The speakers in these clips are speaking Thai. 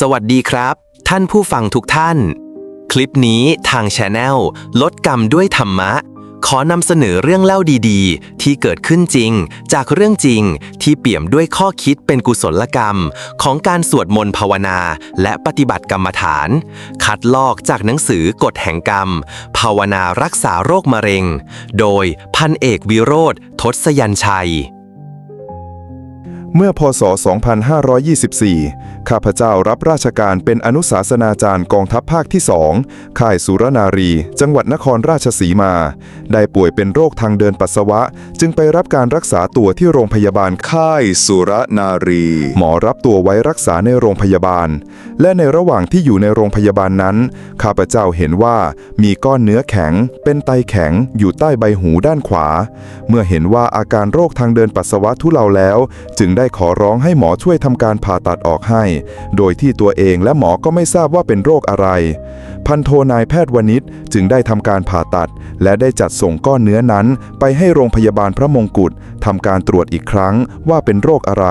สวัสดีครับ ท่านผู้ฟังทุกท่าน คลิปนี้ทางช anel ลดกรรมด้วยธรรมะ ขอนำเสนอเรื่องเล่าดีๆ ที่เกิดขึ้นจริง จากเรื่องจริงที่เปี่ยมด้วยข้อคิดเป็นกุศลกรรม ของการสวดมนต์ภาวนา และปฏิบัติกรรมฐาน คัดลอกจากหนังสือกฎแห่งกรรม ภาวนารักษาโรคมะเร็ง โดยพันเอกวิโรธทศยัญชัย เมื่อพศ 2524 ข้าพเจ้ารับราชการเป็นอนุสาสนาจารย์กองทัพภาคที่สองค่ายสุรนารี จังหวัดนครราชสีมา ได้ป่วยเป็นโรคทางเดินปัสสาวะ จึงไปรับการรักษาตัวที่โรงพยาบาลค่ายสุรนารี หมอรับตัวไว้รักษาในโรงพยาบาล และในระหว่างที่อยู่ในโรงพยาบาลนั้น ข้าพเจ้าเห็นว่ามีก้อนเนื้อแข็ง เป็นไตแข็งอยู่ใต้ใบหูด้านขวา เมื่อเห็นว่าอาการโรคทางเดินปัสสาวะทุเลาแล้ว จึงได้ได้ขอร้องให้หมอช่วยทำการผ่าตัดออกให้ โดยที่ตัวเองและหมอก็ไม่ทราบว่าเป็นโรคอะไร พันโทนายแพทย์วณิชจึงได้ทำการผ่าตัด และได้จัดส่งก้อนเนื้อนั้น ไปให้โรงพยาบาลพระมงกุฎทำการตรวจอีกครั้งว่าเป็นโรคอะไร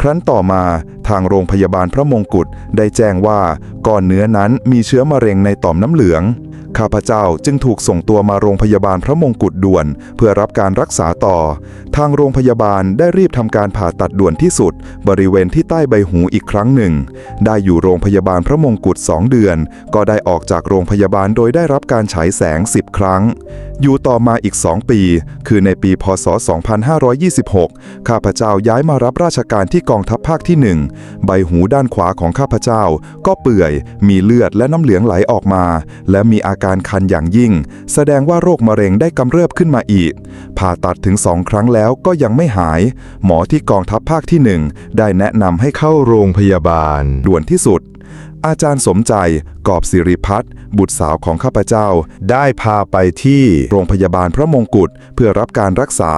ครั้นต่อมาทางโรงพยาบาลพระมงกุฎได้แจ้งว่าก้อนเนื้อนั้นมีเชื้อมะเร็งในต่อมน้ำเหลือง ข้าพเจ้าจึงถูกส่งตัวมาโรงพยาบาลพระมงกุฎด่วน เพื่อรับการรักษาต่อ ทางโรงพยาบาลได้รีบทำการผ่าตัดด่วนที่สุด บริเวณที่ใต้ใบหูอีกครั้งหนึ่ง ได้อยู่โรงพยาบาลพระมงกุฎ2เดือน ก็ได้ออกจากโรงพยาบาลโดยได้รับการฉายแสง 10 ครั้ง อยู่ต่อมาอีก 2 ปี คือในปีพศ 2526 ข้าพเจ้าย้ายมารับราชการที่กองทัพภาคที่ 1 ใบหูด้านขวาของข้าพเจ้า ก็เปื่อย มีเลือดและน้ำเหลืองไหลออกมา และมีอาการคันอย่างยิ่ง แสดงว่าโรคมะเร็งได้กำเริบขึ้นมาอีก ผ่าตัดถึงสองครั้งแล้วก็ยังไม่หาย หมอที่กองทัพภาคที่ 1 ได้แนะนำให้เข้าโรงพยาบาลด่วนที่สุดอาจารย์สมใจกอบสิริพัฒน์บุตรสาวของข้าพเจ้า ได้พาไปที่โรงพยาบาลพระมงกุฎเพื่อรับการรักษา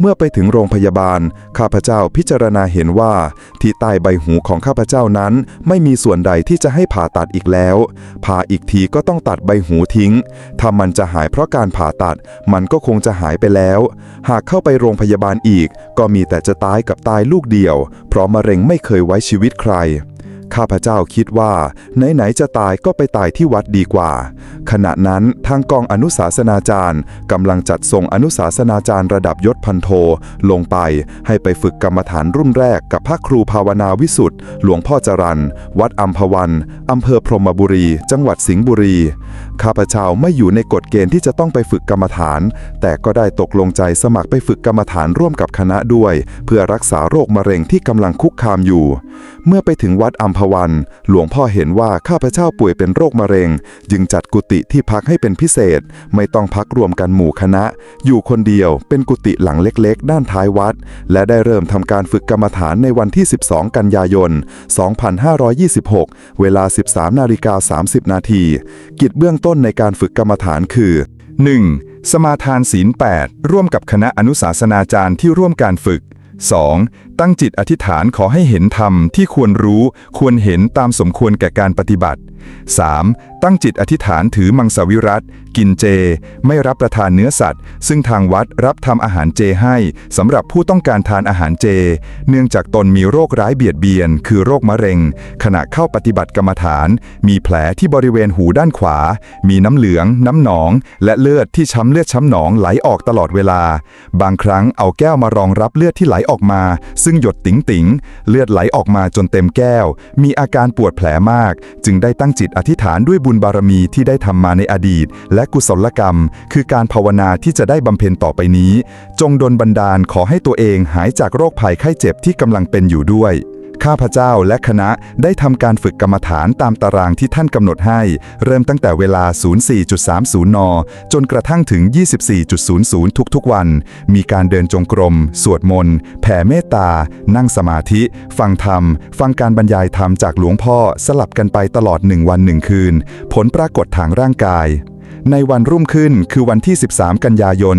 เมื่อไปถึงโรงพยาบาล ข้าพเจ้าพิจารณาเห็นว่า ที่ใต้ใบหูของข้าพเจ้านั้น ไม่มีส่วนใดที่จะให้ผ่าตัดอีกแล้ว ผ่าอีกทีก็ต้องตัดใบหูทิ้ง ถ้ามันจะหายเพราะการผ่าตัด มันก็คงจะหายไปแล้ว หากเข้าไปโรงพยาบาลอีก ก็มีแต่จะตายกับตายลูกเดียว เพราะมะเร็งไม่เคยไว้ชีวิตใคร ข้าพเจ้าคิดว่า ไหนๆจะตายก็ไปตายที่วัดดีกว่า ขณะนั้นทางกองอนุสาสนาจารย์กำลังจัดส่งอนุสาสนาจารย์ระดับยศพันโท ลงไปให้ไปฝึกกรรมฐานรุ่นแรกกับพระครูภาวนาวิสุทธ์หลวงพ่อจรันวัดอัมพวันอำเภอพรหมบุรี จังหวัดสิงห์บุรีข้าพเจ้าไม่อยู่ในกฎเกณฑ์ที่จะต้องไปฝึกกรรมฐาน แต่ก็ได้ตกลงใจสมัครไปฝึกกรรมฐานร่วมกับคณะด้วย เพื่อรักษาโรคมะเร็งที่กำลังคุกคามอยู่ เมื่อไปถึงวัดอัมพวัน หลวงพ่อเห็นว่าข้าพเจ้าป่วยเป็นโรคมะเร็ง จึงจัดกุฏิที่พักให้เป็นพิเศษ ไม่ต้องพักรวมกันหมู่คณะ อยู่คนเดียวเป็นกุฏิหลังเล็กๆ ด้านท้ายวัด และได้เริ่มทำการฝึกกรรมฐานในวันที่ 12 กันยายน 2526 เวลา 13 นาฬิกา 30 นาทีกิจเบื้องต้นในการฝึกกรรมฐานคือ 1. สมาทานศีล 8 ร่วมกับคณะอนุสาสนาจารย์ที่ร่วมการฝึก 2. ตั้งจิตอธิษฐานขอให้เห็นธรรมที่ควรรู้ ควรเห็นตามสมควรแก่การปฏิบัติ 3. ตั้งจิตอธิษฐานถือมังสวิรัตกินเจ ไม่รับประทานเนื้อสัตว์ ซึ่งทางวัดรับทำอาหารเจให้สำหรับผู้ต้องการทานอาหารเจ เนื่องจากตนมีโรคร้ายเบียดเบียน คือโรคมะเร็ง ขณะเข้าปฏิบัติกรรมฐาน มีแผลที่บริเวณหูด้านขวา มีน้ำเหลือง น้ำหนอง และเลือดที่ช้ำเลือดช้ำหนองไหลออกตลอดเวลา บางครั้งเอาแก้วมารองรับเลือดที่ไหลออกมา ซึ่งหยดติ๋งติ๋งเลือดไหลออกมาจนเต็มแก้ว มีอาการปวดแผลมาก จึงได้ตั้งจิตอธิษฐานด้วยบุญบารมีที่ได้ทำมาในอดีต และกุศลกรรม คือการภาวนาที่จะได้บำเพ็ญต่อไปนี้ จงดลบันดาลขอให้ตัวเองหายจากโรคภัยไข้เจ็บที่กำลังเป็นอยู่ด้วย ข้าพเจ้าและคณะได้ทำการฝึกกรรมฐานตามตารางที่ท่านกำหนดให้ เริ่มตั้งแต่เวลา 04.30 น จนกระทั่งถึง 24.00 ทุกๆวัน มีการเดินจงกรม สวดมนต์แผ่เมตตา นั่งสมาธิ ฟังธรรม ฟังการบรรยายธรรมจากหลวงพ่อสลับกันไปตลอดหนึ่งวันหนึ่งคืน ผลปรากฏทางร่างกาย ในวันรุ่งขึ้นคือวันที่ 13 กันยายน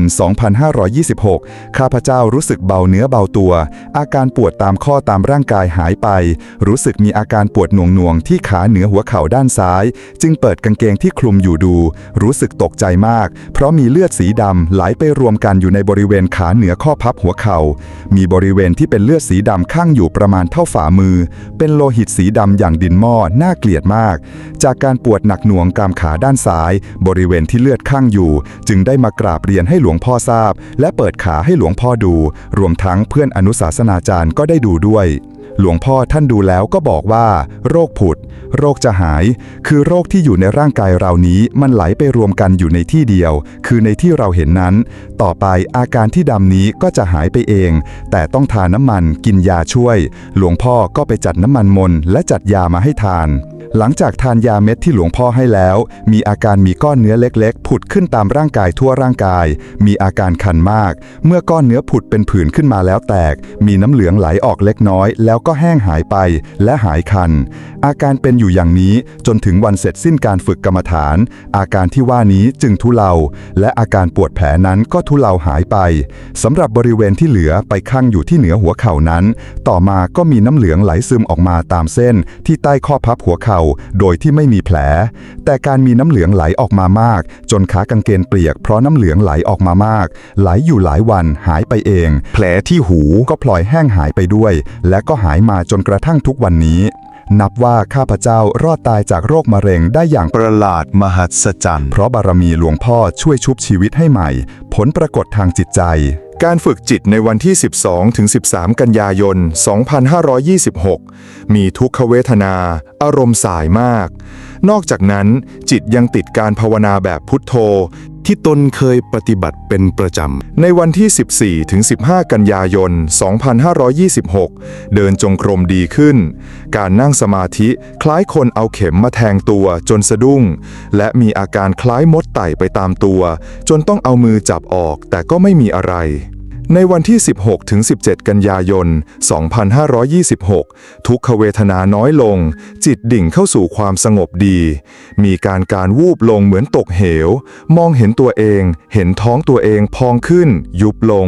2526 ข้าพเจ้ารู้สึกเบาเนื้อเบาตัว อาการปวดตามข้อตามร่างกายหายไป รู้สึกมีอาการปวดหน่วงๆ ที่ขาเหนือหัวเข่าด้านซ้าย จึงเปิดกางเกงที่คลุมอยู่ดู รู้สึกตกใจมาก เพราะมีเลือดสีดำไหลไปรวมกันอยู่ในบริเวณขาเหนือข้อพับหัวเข่า มีบริเวณที่เป็นเลือดสีดำข้างอยู่ประมาณเท่าฝ่ามือ เป็นโลหิตสีดำอย่างดินหม้อน่าเกลียดมาก จากการปวดหนักหน่วงกามขาด้านซ้าย บริเวณที่เลือดข้างอยู่ จึงได้มากราบเรียนให้หลวงพ่อทราบ และเปิดขาให้หลวงพ่อดู รวมทั้งเพื่อนอนุสาสนาจารย์ก็ได้ดูด้วย หลวงพ่อท่านดูแล้วก็บอกว่า โรคผุด โรคจะหาย คือโรคที่อยู่ในร่างกายเรานี้มันไหลไปรวมกันอยู่ในที่เดียว คือในที่เราเห็นนั้น ต่อไปอาการที่ดำนี้ก็จะหายไปเอง แต่ต้องทาน้ำมันกินยาช่วย หลวงพ่อก็ไปจัดน้ำมันมนและจัดยามาให้ทาน หลังจากทานยาเม็ดที่หลวงพ่อให้แล้ว มีอาการมีก้อนเนื้อเล็กๆ ผุดขึ้นตามร่างกายทั่วร่างกาย มีอาการคันมาก เมื่อก้อนเนื้อผุดเป็นผื่นขึ้นมาแล้วแตก มีน้ำเหลืองไหลออกเล็กน้อย แล้วก็แห้งหายไปและหายคัน อาการเป็นอยู่อย่างนี้จนถึงวันเสร็จสิ้นการฝึกกรรมฐาน อาการที่ว่านี้จึงทุเลา และอาการปวดแผลนั้นก็ทุเลาหายไปสำหรับบริเวณที่เหลือไปข้างอยู่ที่เหนือหัวเข่านั้น ต่อมาก็มีน้ำเหลืองไหลซึมออกมาตามเส้นที่ใต้ข้อพับหัวเข่าโดยที่ไม่มีแผล แต่การมีน้ำเหลืองไหลออกมามาก จนขากางเกงเปียกเพราะน้ำเหลืองไหลออกมามาก ไหลอยู่หลายวันหายไปเอง แผลที่หูก็พลอยแห้งหายไปด้วย และก็หายมาจนกระทั่งทุกวันนี้นับว่าข้าพเจ้ารอดตายจากโรคมะเร็งได้อย่างประหลาดมหัศจรรย์ เพราะบารมีหลวงพ่อช่วยชุบชีวิตให้ใหม่ ผลปรากฏทางจิตใจ การฝึกจิตในวันที่ 12 ถึง 13 กันยายน 2526 มีทุกขเวทนา อารมณ์สายมาก นอกจากนั้นจิตยังติดการภาวนาแบบพุทโธ ที่ตนเคยปฏิบัติเป็นประจำ ในวันที่ 14 ถึง 15 กันยายน 2526 เดินจงกรมดีขึ้น การนั่งสมาธิคล้ายคนเอาเข็มมาแทงตัวจนสะดุ้ง และมีอาการคล้ายมดไต่ไปตามตัว จนต้องเอามือจับออกแต่ก็ไม่มีอะไร ในวันที่ 16 ถึง 17 กันยายน 2526 ทุกขเวทนาน้อยลง จิตดิ่งเข้าสู่ความสงบดี มีการการวูบลงเหมือนตกเหว มองเห็นตัวเอง เห็นท้องตัวเองพองขึ้น ยุบลง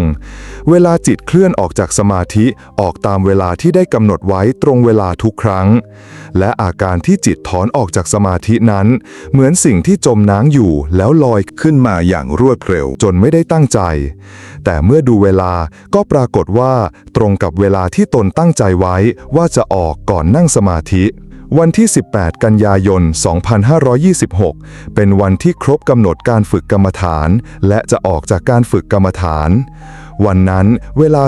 เวลาจิตเคลื่อนออกจากสมาธิออกตามเวลาที่ได้กำหนดไว้ตรงเวลาทุกครั้ง และอาการที่จิตถอนออกจากสมาธินั้น เหมือนสิ่งที่จมน้ำอยู่แล้วลอยขึ้นมาอย่างรวดเร็วจนไม่ได้ตั้งใจแต่เมื่อดูเวลาก็ปรากฏว่าตรงกับเวลาที่ตนตั้งใจไว้ว่าจะออกก่อนนั่งสมาธิ วันที่ 18 กันยายน 2526 เป็นวันที่ครบกำหนดการฝึกกรรมฐาน และจะออกจากการฝึกกรรมฐาน วันนั้นเวลา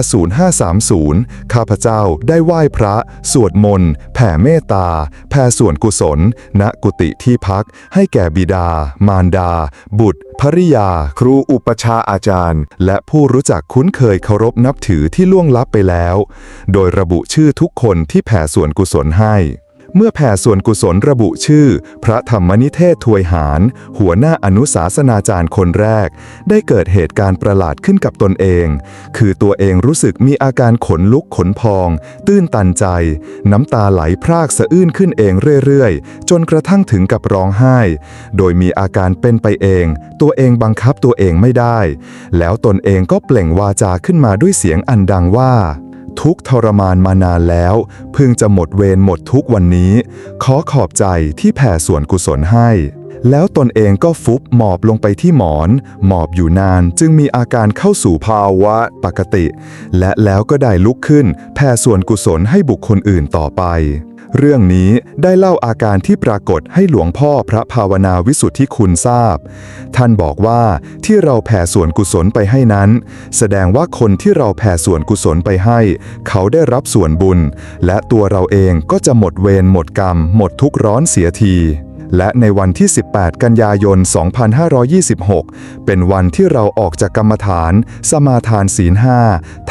0530 ข้าพเจ้าได้ไหว้พระ สวดมนต์ แผ่เมตตา แผ่ส่วนกุศล ณกุฏิที่พัก ให้แก่บิดา มารดา บุตร ภริยา ครูอุปชาอาจารย์ และผู้รู้จักคุ้นเคยเคารพนับถือที่ล่วงลับไปแล้ว โดยระบุชื่อทุกคนที่แผ่ส่วนกุศลให้ เมื่อแผ่ส่วนกุศลระบุชื่อ พระธรรมนิเทศทวยหาร หัวหน้าอนุสาสนาจารย์คนแรก ได้เกิดเหตุการณ์ประหลาดขึ้นกับตนเอง คือตัวเองรู้สึกมีอาการขนลุกขนพอง ตื้นตันใจ น้ำตาไหลพรากสะอื้นขึ้นเองเรื่อยๆ จนกระทั่งถึงกับร้องไห้ โดยมีอาการเป็นไปเอง ตัวเองบังคับตัวเองไม่ได้ แล้วตนเองก็เปล่งวาจาขึ้นมาด้วยเสียงอันดังว่า ทุกทรมานมานานแล้ว เพิ่งจะหมดเวรหมดทุกวันนี้ ขอขอบใจที่แผ่ส่วนกุศลให้ แล้วตนเองก็ฟุบหมอบลงไปที่หมอน หมอบอยู่นานจึงมีอาการเข้าสู่ภาวะปกติ และแล้วก็ได้ลุกขึ้น แผ่ส่วนกุศลให้บุคคลอื่นต่อไป เรื่องนี้ได้เล่าอาการที่ปรากฏให้หลวงพ่อพระภาวนาวิสุทธิคุณทราบ ท่านบอกว่าที่เราแผ่ส่วนกุศลไปให้นั้น แสดงว่าคนที่เราแผ่ส่วนกุศลไปให้ เขาได้รับส่วนบุญ และตัวเราเองก็จะหมดเวรหมดกรรม หมดทุกข์ร้อนเสียที และในวันที่ 18 กันยายน 2526 เป็นวันที่เราออกจากกรรมฐาน สมาทานศีลห้า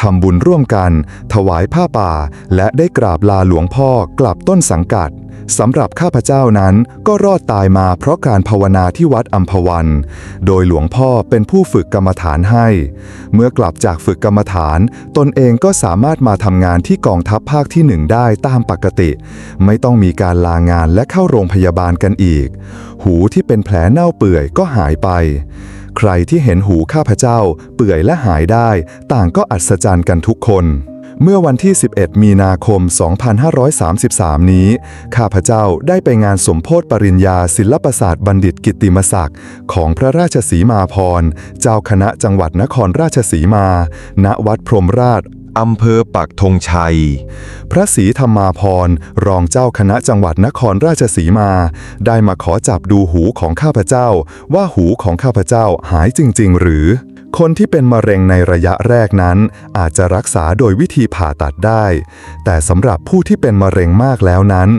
ทำบุญร่วมกัน ถวายผ้าป่า และได้กราบลาหลวงพ่อกลับต้นสังกัด สำหรับข้าพเจ้านั้นก็รอดตายมาเพราะการภาวนาที่วัดอัมพวัน โดยหลวงพ่อเป็นผู้ฝึกกรรมฐานให้ เมื่อกลับจากฝึกกรรมฐาน ตนเองก็สามารถมาทำงานที่กองทัพภาคที่หนึ่งได้ตามปกติ ไม่ต้องมีการลางานและเข้าโรงพยาบาลกันอีก หูที่เป็นแผลเน่าเปื่อยก็หายไป ใครที่เห็นหูข้าพเจ้า เปื่อยและหายได้ ต่างก็อัศจรรย์กันทุกคน เมื่อวันที่ 11 มีนาคม 2533 นี้ ข้าพเจ้าได้ไปงานสมโพธปริญญาศิลปศาสตร์บัณฑิตกิติมศักดิ์ของพระราชสีมาพร เจ้าคณะจังหวัดนครราชสีมา ณ วัดพรหมราชอำเภอปักธงชัย พระศรีธรรมาพร รองเจ้าคณะจังหวัดนครราชสีมา ได้มาขอจับดูหูของข้าพเจ้า ว่าหูของข้าพเจ้าหายจริง ๆ หรือ คนที่เป็นมะเร็งในระยะแรกนั้น อาจจะรักษาโดยวิธีผ่าตัดได้ แต่สำหรับผู้ที่เป็นมะเร็งมากแล้วนั้น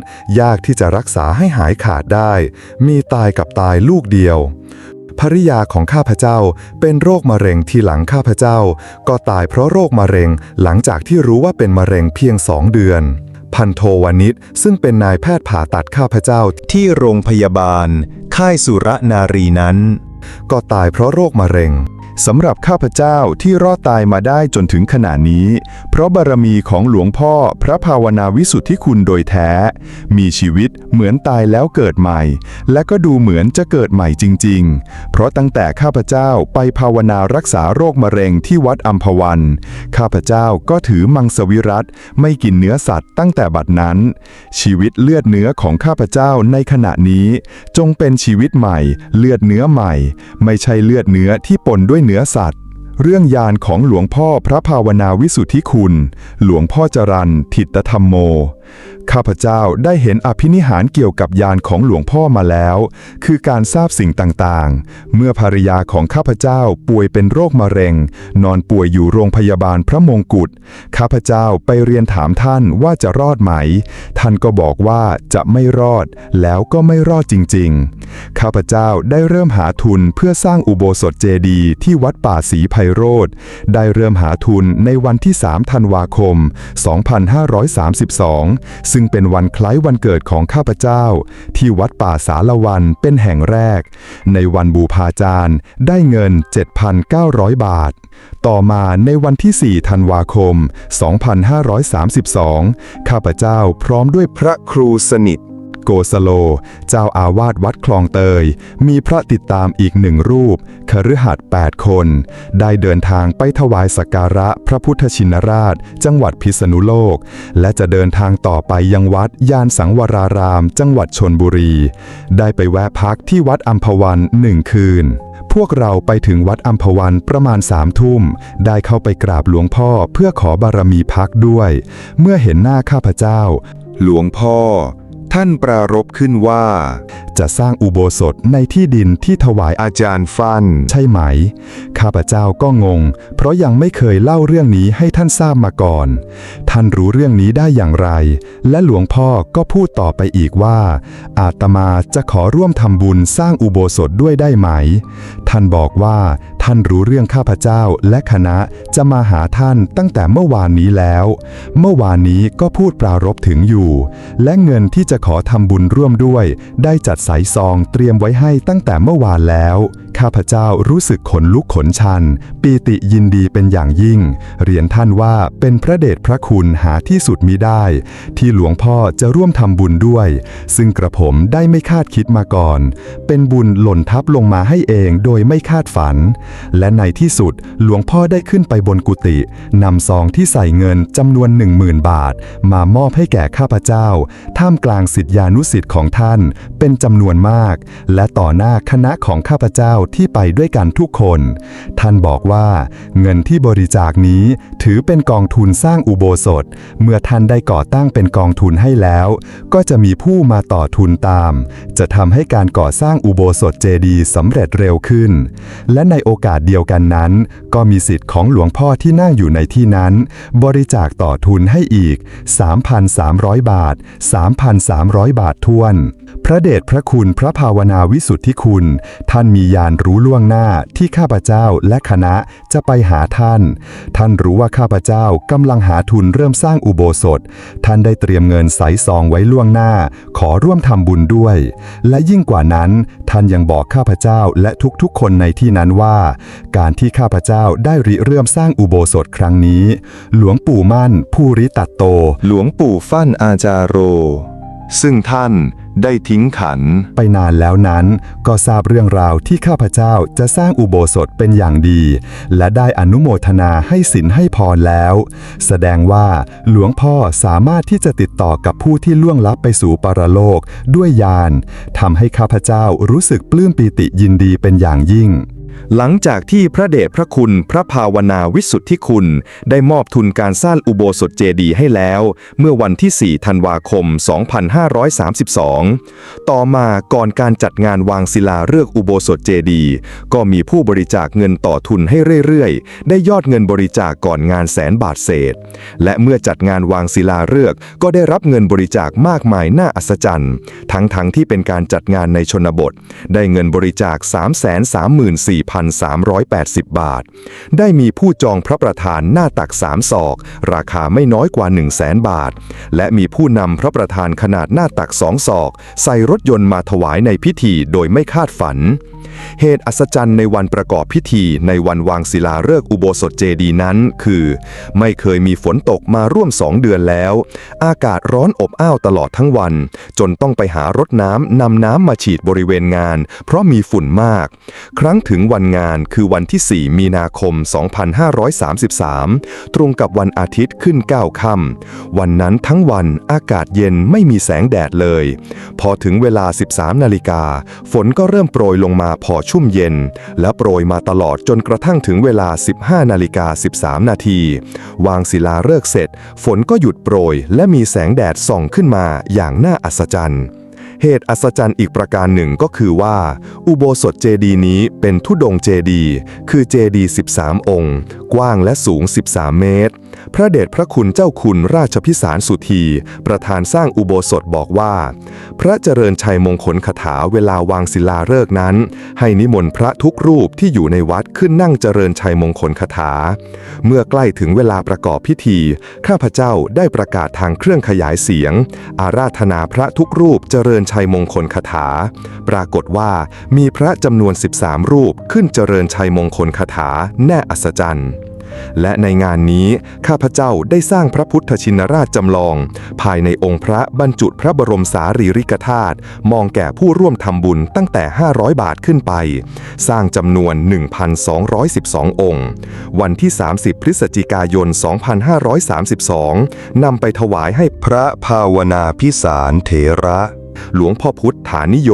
ยากที่จะรักษาให้หายขาดได้ มีตายกับตายลูกเดียวภริยาของข้าพเจ้าเป็นโรคมะเร็งที่หลังข้าพเจ้า ก็ตายเพราะโรคมะเร็งหลังจากที่รู้ว่าเป็นมะเร็งเพียงสองเดือน พันโทวานิชซึ่งเป็นนายแพทย์ผ่าตัดข้าพเจ้าที่โรงพยาบาล ค่ายสุรนารีนั้น ก็ตายเพราะโรคมะเร็ง สำหรับข้าพเจ้าที่รอดตายมาได้จนถึงขณะนี้ เพราะบารมีของหลวงพ่อพระภาวนาวิสุทธิคุณโดยแท้ มีชีวิตเหมือนตายแล้วเกิดใหม่ และก็ดูเหมือนจะเกิดใหม่จริง ๆ เพราะตั้งแต่ข้าพเจ้าไปภาวนารักษาโรคมะเร็งที่วัดอัมพวัน ข้าพเจ้าก็ถือมังสวิรัตไม่กินเนื้อสัตว์ตั้งแต่บัดนั้น ชีวิตเลือดเนื้อของข้าพเจ้าในขณะนี้ จงเป็นชีวิตใหม่ เลือดเนื้อใหม่ ไม่ใช่เลือดเนื้อที่ปนด้วยเนื้อสัตว์ เรื่องยานของหลวงพ่อพระภาวนาวิสุทธิคุณ หลวงพ่อจรันทิตธรรมโม ข้าพเจ้าได้เห็นอภินิหารเกี่ยวกับยานของหลวงพ่อมาแล้ว คือการทราบสิ่งต่างๆ เมื่อภรรยาของข้าพเจ้าป่วยเป็นโรคมะเร็ง นอนป่วยอยู่โรงพยาบาลพระมงกุฎข้าพเจ้าไปเรียนถามท่านว่าจะรอดไหม ท่านก็บอกว่าจะไม่รอด แล้วก็ไม่รอดจริง ๆ ข้าพเจ้าได้เริ่มหาทุนเพื่อสร้างอุโบสถเจดีย์ที่วัดป่าศรีไพโรธได้เริ่มหาทุนในวันที่ 3 ธันวาคม 2532ซึ่งเป็นวันคล้ายวันเกิดของข้าพเจ้า ที่วัดป่าสารวันเป็นแห่งแรก ในวันบูพาจารย์ได้เงิน 7,900 บาท ต่อมาในวันที่ 4 ธันวาคม 2532 ข้าพเจ้าพร้อมด้วยพระครูสนิท โกสโล เจ้าอาวาสวัดคลองเตย มีพระติดตามอีกหนึ่งรูปคฤหัสถ์8คน ได้เดินทางไปถวายสักการะพระพุทธชินราช จังหวัดพิษณุโลก และจะเดินทางต่อไปยังวัดยานสังวราราม จังหวัดชนบุรี ได้ไปแวะพักที่วัดอัมพวันหนึ่งคืนพวกเราไปถึงวัดอัมพวันประมาณสามทุ่ม ได้เข้าไปกราบหลวงพ่อเพื่อขอบารมีพักด้วย เมื่อเห็นหน้าข้าพเจ้า หลวงพ่อ ท่านปรารภขึ้นว่า จะสร้างอุโบสถในที่ดินที่ถวายอาจารย์ฟัน ใช่ไหม ข้าพเจ้าก็งง เพราะยังไม่เคยเล่าเรื่องนี้ให้ท่านทราบมาก่อน ท่านรู้เรื่องนี้ได้อย่างไร และหลวงพ่อก็พูดต่อไปอีกว่า อาตมาจะขอร่วมทำบุญสร้างอุโบสถด้วยได้ไหม ท่านบอกว่า ท่านรู้เรื่องข้าพเจ้าและคณะจะมาหาท่านตั้งแต่เมื่อวานนี้แล้ว เมื่อวานนี้ก็พูดปรารภถึงอยู่ และเงินที่จะขอทำบุญร่วมด้วย ได้จัดสายซองเตรียมไว้ให้ตั้งแต่เมื่อวานแล้วข้าพเจ้ารู้สึกขนลุกขนชัน ปีติยินดีเป็นอย่างยิ่ง เรียนท่านว่าเป็นพระเดชพระคุณหาที่สุดมิได้ ที่หลวงพ่อจะร่วมทำบุญด้วย ซึ่งกระผมได้ไม่คาดคิดมาก่อน เป็นบุญหล่นทับลงมาให้เองโดยไม่คาดฝัน และในที่สุดหลวงพ่อได้ขึ้นไปบนกุฏินำซองที่ใส่เงินจำนวนหนึ่งหมื่นบาท มามอบให้แก่ข้าพเจ้า ท่ามกลางสิทธิานุสิทธิ์ของท่าน เป็นจำนวนมาก และต่อหน้าคณะของข้าพเจ้าที่ไปด้วยกันทุกคน ท่านบอกว่า เงินที่บริจาคนี้ถือเป็นกองทุนสร้างอุโบสถ เมื่อท่านได้ก่อตั้งเป็นกองทุนให้แล้ว ก็จะมีผู้มาต่อทุนตาม จะทำให้การก่อสร้างอุโบสถเจดีย์สำเร็จเร็วขึ้น และในโอกาสเดียวกันนั้น ก็มีสิทธิ์ของหลวงพ่อที่นั่งอยู่ในที่นั้น บริจาคต่อทุนให้อีก 3,300 บาท 3,300 บาททวน พระเดชพระคุณพระภาวนาวิสุทธิคุณ ท่านมียานรู้ล่วงหน้าที่ข้าพเจ้าและคณะจะไปหาท่าน ท่านรู้ว่าข้าพเจ้ากำลังหาทุนเริ่มสร้างอุโบสถ ท่านได้เตรียมเงินใสซองไว้ล่วงหน้า ขอร่วมทำบุญด้วย และยิ่งกว่านั้น ท่านยังบอกข้าพเจ้าและทุกๆ คนในที่นั้นว่า การที่ข้าพเจ้าได้ริเริ่มสร้างอุโบสถครั้งนี้ หลวงปู่มั่น ผู้ริตัตโต หลวงปู่ฟั่นอาจารโร ซึ่งท่าน ได้ทิ้งขัน ไปนานแล้วนั้นก็ทราบเรื่องราวที่ข้าพเจ้าจะสร้างอุโบสถเป็นอย่างดี และได้อนุโมทนาให้สินให้พรแล้ว แสดงว่าหลวงพ่อสามารถที่จะติดต่อกับผู้ที่ล่วงลับไปสู่ปรโลกด้วยญาณทำให้ข้าพเจ้ารู้สึกปลื้มปีติยินดีเป็นอย่างยิ่ง หลังจากที่พระเดชพระคุณพระภาวนาวิสุทธิคุณ ได้มอบทุนการสร้างอุโบสถเจดีย์ให้แล้ว เมื่อวันที่ 4 ธันวาคม 2532 ต่อมาก่อนการจัดงานวางศิลาฤกษ์อุโบสถเจดีย์ก็มีผู้บริจาคเงินต่อทุนให้เรื่อยๆ ได้ยอดเงินบริจาคก่อนงานแสนบาทเศษ และเมื่อจัดงานวางศิลาฤกษ์ก็ได้รับเงินบริจาคมากมายน่าอัศจรรย์ ทั้งๆทที่เป็นการจัดงานในชนบท ได้เงินบริจาค4,380 บาท ได้มีผู้จองพระประธานหน้าตักสามศอก ราคาไม่น้อยกว่า 1 0 0 0 0แสนบาท และมีผู้นำพระประธานขนาดหน้าตักสองศอก ใส่รถยนต์มาถวายในพิธีโดยไม่คาดฝัน เหตุอัศจรรย์ในวันประกอบพิธีในวันวางศิลาฤกษ์อุโบสถเจดีนั้น คือ ไม่เคยมีฝนตกมาร่วมสองเดือนแล้ว อากาศร้อนอบอ้าวตลอดทั้งวัน จนต้องไปหารถน้ำนำน้ำมาฉีดบริเวณงาน เพราะมีฝุ่นมาก ครั้งถึงวันงานคือวันที่ 4 มีนาคม 2533 ตรงกับวันอาทิตย์ขึ้น 9 ค่ำวันนั้นทั้งวันอากาศเย็นไม่มีแสงแดดเลย พอถึงเวลา 13 นาฬิกาฝนก็เริ่มโปรยลงมาพอชุ่มเย็น และโปรยมาตลอดจนกระทั่งถึงเวลา 15นาฬิกา13 นาที วางศิลาฤกษ์เสร็จ ฝนก็หยุดโปรย และมีแสงแดดส่องขึ้นมาอย่างน่าอัศจรรย์เหตุอัศจรรย์อีกประการหนึ่งก็คือว่า อุโบสถเจดีย์นี้เป็นทุดงเจดีย์คือเจดีย์13 องค์ กว้างและสูง 13 เมตร พระเดชพระคุณเจ้าคุณราชพิสารสุธี ประธานสร้างอุโบสถบอกว่า พระเจริญชัยมงคลคาถาเวลาวางศิลาฤกษ์นั้น ให้นิมนต์พระทุกรูปที่อยู่ในวัดขึ้นนั่งเจริญชัยมงคลคาถา เมื่อใกล้ถึงเวลาประกอบพิธี ข้าพเจ้าได้ประกาศทางเครื่องขยายเสียง อาราธนาพระทุกรูปเจริญชัยมงคลคาถา ปรากฏว่ามีพระจำนวน 13 รูปขึ้นเจริญชัยมงคลคาถาแน่อัศจรรย์ และในงานนี้ข้าพเจ้าได้สร้างพระพุทธชินราชจำลอง ภายในองค์พระบรรจุพระบรมสารีริกธาตุมองแก่ผู้ร่วมทำบุญตั้งแต่ 500 บาทขึ้นไป สร้างจำนวน 1,212 องค์ วันที่ 30 พฤศจิกายน 2532 นำไปถวายให้พระภาวนาพิสารเถระ หลวงพ่อพุทธฐานิโย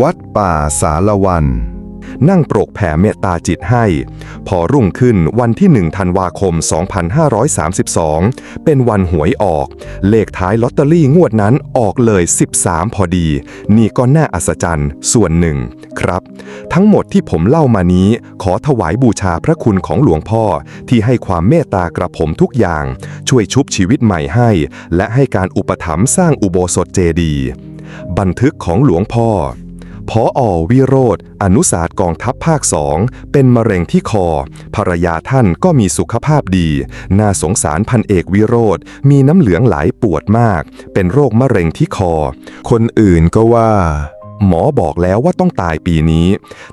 วัดป่าสารวัน นั่งโปรกแผ่เมตตาจิตให้ พอรุ่งขึ้นวันที่ 1 ธันวาคม 2532 เป็นวันหวยออก เลขท้ายลอตเตอรี่งวดนั้นออกเลย 13 พอดี นี่ก็น่าอัศจรรย์ ส่วนหนึ่งครับ ทั้งหมดที่ผมเล่ามานี้ ขอถวายบูชาพระคุณของหลวงพ่อ ที่ให้ความเมตตากระผมทุกอย่าง ช่วยชุบชีวิตใหม่ให้ และให้การอุปถัมภ์สร้างอุโบสถเจดีย์บันทึกของหลวงพ่อ พออวิโรธอนุสาสตร์กองทัพภาคสองเป็นมะเร็งที่คอ ภรรยาท่านก็มีสุขภาพดี น่าสงสารพันเอกวิโรธมีน้ำเหลืองไหลปวดมาก เป็นโรคมะเร็งที่คอ คนอื่นก็ว่า หมอบอกแล้วว่าต้องตายปีนี้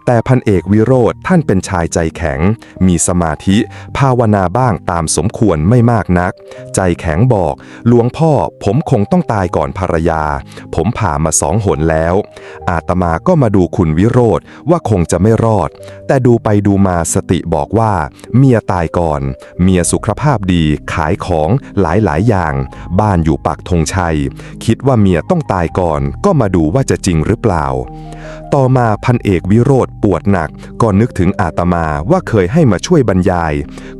แต่พันเอกวิโรธท่านเป็นชายใจแข็ง มีสมาธิ ภาวนาบ้างตามสมควรไม่มากนัก ใจแข็งบอก หลวงพ่อผมคงต้องตายก่อนภรรยา ผมผ่ามาสองหนแล้ว อาตมาก็มาดูคุณวิโรธว่าคงจะไม่รอด แต่ดูไปดูมาสติบอกว่า เมียตายก่อน เมียสุขภาพดีขายของหลายหลายอย่าง บ้านอยู่ปักธงชัย คิดว่าเมียต้องตายก่อน ก็มาดูว่าจะจริงหรือเปล่าล่าวต่อมาพันเอกวิโรธปวดหนักก็นึกถึงอาตมาว่าเคยให้มาช่วยบรรยาย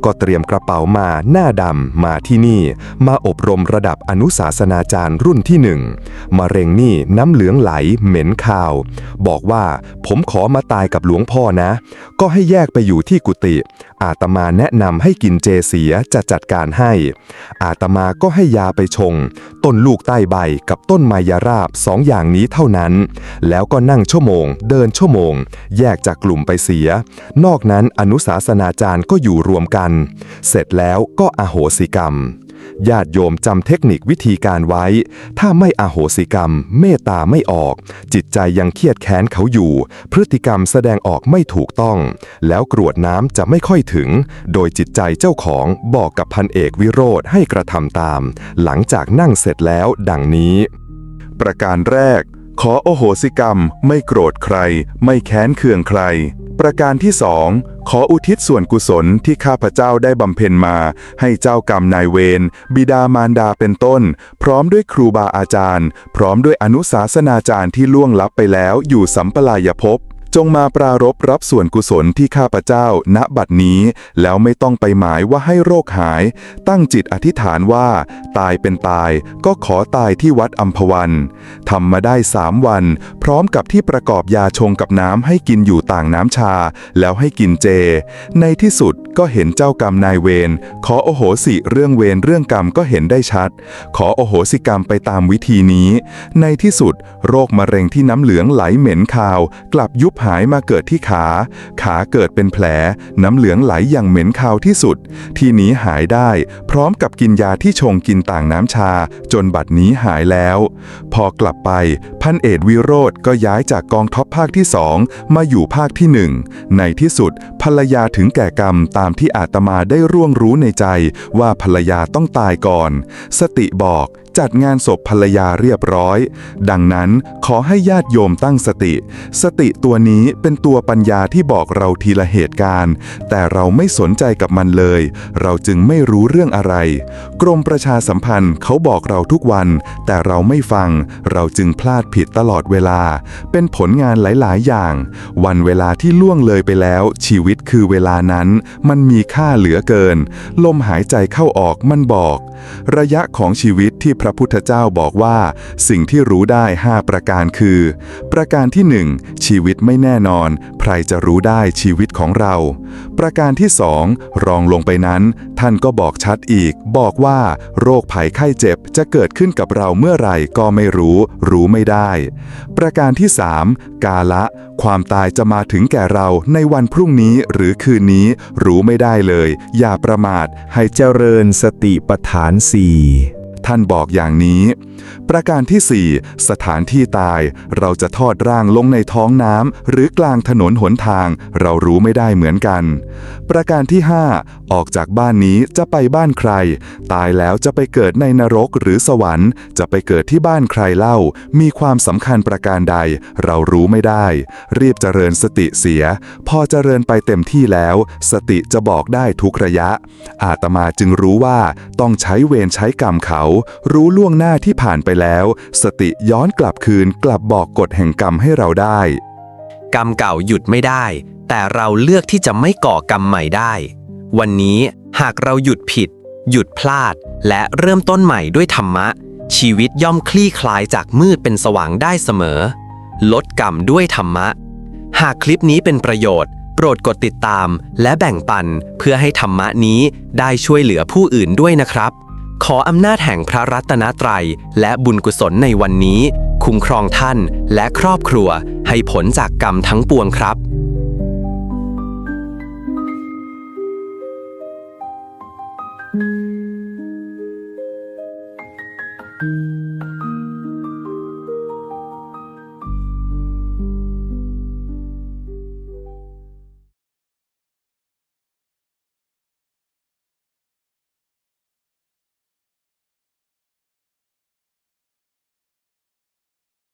ก็เตรียมกระเป๋ามาหน้าดำมาที่นี่ มาอบรมระดับอนุศาสนาจารย์รุ่นที่หนึ่งมะเร็งนี่น้ำเหลืองไหลเหม็นคาว บอกว่าผมขอมาตายกับหลวงพ่อนะ ก็ให้แยกไปอยู่ที่กุฏิ อาตมาแนะนำให้กินเจเสียจะจัดการให้ อาตมาก็ให้ยาไปชง ต้นลูกใต้ใบกับต้นไมยราบสองอย่างนี้เท่านั้น แล้วก็นั่งชั่วโมง เดินชั่วโมง แยกจากกลุ่มไปเสีย นอกนั้นอนุสาสนาจารย์ก็อยู่รวมกัน เสร็จแล้วก็อโหสิกรรม ญาติโยมจำเทคนิควิธีการไว้ ถ้าไม่อโหสิกรรม เมตตาไม่ออก จิตใจยังเครียดแค้นเขาอยู่ พฤติกรรมแสดงออกไม่ถูกต้อง แล้วกรวดน้ำจะไม่ค่อยถึง โดยจิตใจเจ้าของบอกกับพันเอกวิโรธให้กระทำตาม หลังจากนั่งเสร็จแล้วดังนี้ ประการแรก ขอโอโหสิกรรม ไม่โกรธใคร ไม่แค้นเคืองใคร ประการที่สองขออุทิศส่วนกุศลที่ข้าพเจ้าได้บำเพ็ญมา ให้เจ้ากรรมนายเวรบิดามารดาเป็นต้น พร้อมด้วยครูบาอาจารย์ พร้อมด้วยอนุสาสนาจารย์ที่ล่วงลับไปแล้วอยู่สัมปลายภพ จงมาปรารบรับส่วนกุศลที่ข้าพเจ้า ณบัดนี้ แล้วไม่ต้องไปหมายว่าให้โรคหาย ตั้งจิตอธิษฐานว่า ตายเป็นตายก็ขอตายที่วัดอัมพวันทำมาได้สามวัน พร้อมกับที่ประกอบยาชงกับน้ำให้กินอยู่ต่างน้ำชา แล้วให้กินเจ ในที่สุดก็เห็นเจ้ากรรมนายเวรขอโอโหสิเรื่องเวรเรื่องกรรมก็เห็นได้ชัด ขอโอโหสิกรรมไปตามวิธีนี้ ในที่สุด โรคมะเร็งที่น้ำเหลืองไหลเหม็นคาว กลับยุบหายมาเกิดที่ขา ขาเกิดเป็นแผล น้ำเหลืองไหลอย่างเหม็นคาวที่สุด ทีนี้หายได้ พร้อมกับกินยาที่ชงกินต่างน้ำชา จนบัดนี้หายแล้ว พอกลับไป พันเอกวิโรธก็ย้ายจากกองทัพภาคที่สองมาอยู่ภาคที่หนึ่งในที่สุดภรรยาถึงแก่กรรมตามที่อาตมาได้ร่วงรู้ในใจว่าภรรยาต้องตายก่อน สติบอก จัดงานศพภรรยาเรียบร้อย ดังนั้นขอให้ญาติโยมตั้งสติ สติตัวนี้เป็นตัวปัญญาที่บอกเราทีละเหตุการณ์ แต่เราไม่สนใจกับมันเลย เราจึงไม่รู้เรื่องอะไร กรมประชาสัมพันธ์เขาบอกเราทุกวัน แต่เราไม่ฟัง เราจึงพลาดผิดตลอดเวลา เป็นผลงานหลาย ๆ อย่าง วันเวลาที่ล่วงเลยไปแล้ว ชีวิตคือเวลานั้น มันมีค่าเหลือเกิน ลมหายใจเข้าออกมันบอก ระยะของชีวิต ที่พระพุทธเจ้าบอกว่า สิ่งที่รู้ได้ 5 ประการคือ ประการที่ 1 ชีวิตไม่แน่นอน ใครจะรู้ได้ชีวิตของเรา ประการที่ 2 รองลงไปนั้น ท่านก็บอกชัดอีก บอกว่า โรคภัยไข้เจ็บจะเกิดขึ้นกับเราเมื่อไหร่ก็ไม่รู้ รู้ไม่ได้ ประการที่ 3 กาละ ความตายจะมาถึงแก่เราในวันพรุ่งนี้หรือคืนนี้ รู้ไม่ได้เลย อย่าประมาทให้เจริญสติปัฏฐานสี่ ท่านบอกอย่างนี้ ประการที่ 4 สถานที่ตายเราจะทอดร่างลงในท้องน้ำหรือกลางถนนหนทาง เรารู้ไม่ได้เหมือนกัน ประการที่ 5 ออกจากบ้านนี้จะไปบ้านใคร ตายแล้วจะไปเกิดในนรกหรือสวรรค์ จะไปเกิดที่บ้านใครเล่า มีความสำคัญประการใด เรารู้ไม่ได้ รีบเจริญสติเสีย พอเจริญไปเต็มที่แล้ว สติจะบอกได้ทุกระยะ อาตมาจึงรู้ว่าต้องใช้เวรใช้กรรมเขารู้ล่วงหน้าที่ผ่านไปแล้ว สติย้อนกลับคืนกลับบอกกฎแห่งกรรมให้เราได้ กรรมเก่าหยุดไม่ได้ แต่เราเลือกที่จะไม่ก่อกรรมใหม่ได้ วันนี้หากเราหยุดผิด หยุดพลาด และเริ่มต้นใหม่ด้วยธรรมะ ชีวิตย่อมคลี่คลายจากมืดเป็นสว่างได้เสมอ ลดกรรมด้วยธรรมะ หากคลิปนี้เป็นประโยชน์โปรดกดติดตามและแบ่งปันเพื่อให้ธรรมะนี้ได้ช่วยเหลือผู้อื่นด้วยนะครับ ขออำนาจแห่งพระรัตนตรัย และบุญกุศลในวันนี้ คุ้มครองท่านและครอบครัวให้ผลจากกรรมทั้งปวงครับ